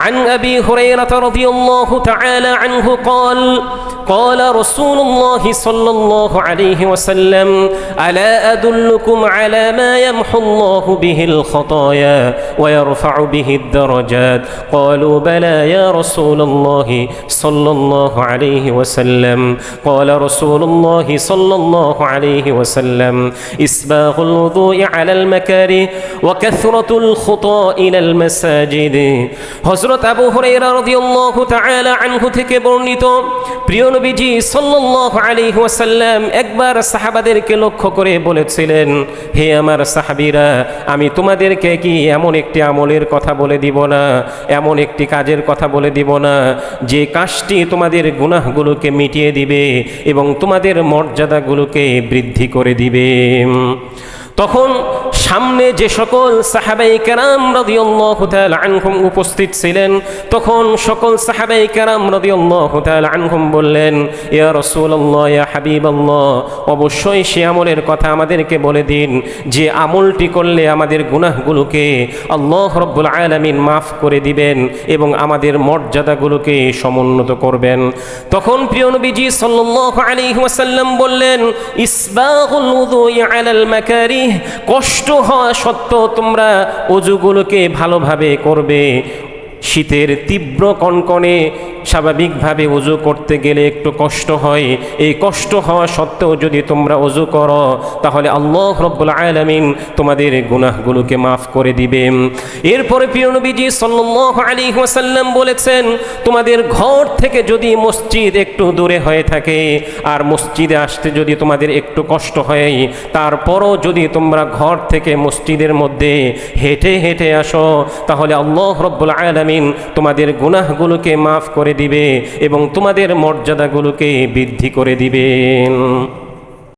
عن أبي هريرة رضي الله تعالى عنه قال قال رسول الله صلى الله عليه وسلم الا ادلكم على ما يمحو الله به الخطايا ويرفع به الدرجات قالوا بلى يا رسول الله صلى الله عليه وسلم قال رسول الله صلى الله عليه وسلم اسباغ الوضوء على المكاره وكثره الخطى الى المساجد হজরত আবু হুরাইরা রাদিয়াল্লাহু তাআলা আনহু থেকে বর্ণিত প্রিয় নবীজি সাল্লাল্লাহু আলাইহি ওয়াসাল্লাম একবার সাহাবাদেরকে লক্ষ্য করে বলেছিলেন, হে আমার সাহাবীরা, আমি তোমাদেরকে কি এমন একটি আমলের কথা বলে দিব না? এমন একটি কাজের কথা বলে দিব না? যে কাজটি তোমাদের গুনাহগুলোকে মিটিয়ে দিবে এবং তোমাদের মর্যাদাগুলোকে বৃদ্ধি করে দিবে। তখন সামনে যে সকল সাহাবাই কেরাম আনহুম উপস্থিত ছিলেন, তখন সকল সাহাবাই কেরাম আনহুম বললেন, ইয়া রাসূলুল্লাহ, ইয়া হাবিবাল্লাহ, অবশ্যই সে আমলের কথা আমাদেরকে বলে দিন। যে আমলটি করলে আমাদের গুনাহগুলোকে আল্লাহ রব্বুল আলামিন মাফ করে দিবেন এবং আমাদের মর্যাদাগুলোকে সমুন্নত করবেন। তখন প্রিয় নবীজি সাল্লাল্লাহু আলাইহি ওয়াসাল্লাম বললেন মাকারিহ, কষ্ট হওয়া সত্ত্বেও তোমরা অজুগুলোকে ভালোভাবে করবে। শীতের তীব্র কনকনে স্বাভাবিকভাবে অজু করতে গেলে একটু কষ্ট হয়। এই কষ্ট হওয়া সত্ত্বেও যদি তোমরা অজু করো, তাহলে আল্লাহ রব্বুল আলামিন তোমাদের গুনাহগুলোকে মাফ করে দিবে এরপরে প্রিয় নবীজি সাল্লাল্লাহু আলাইহি ওয়াসাল্লাম বলেছেন, তোমাদের ঘর থেকে যদি মসজিদ একটু দূরে হয়ে থাকে আর মসজিদে আসতে যদি তোমাদের একটু কষ্ট হয়, তারপরও যদি তোমরা ঘর থেকে মসজিদের মধ্যে হেঁটে হেঁটে আসো, তাহলে আল্লাহ রব্বুল আলামিন তোমাদের গুনাহগুলোকে মাফ করে দিবে এবং তোমাদের মর্যাদাগুলোকে বৃদ্ধি করে দিবেন।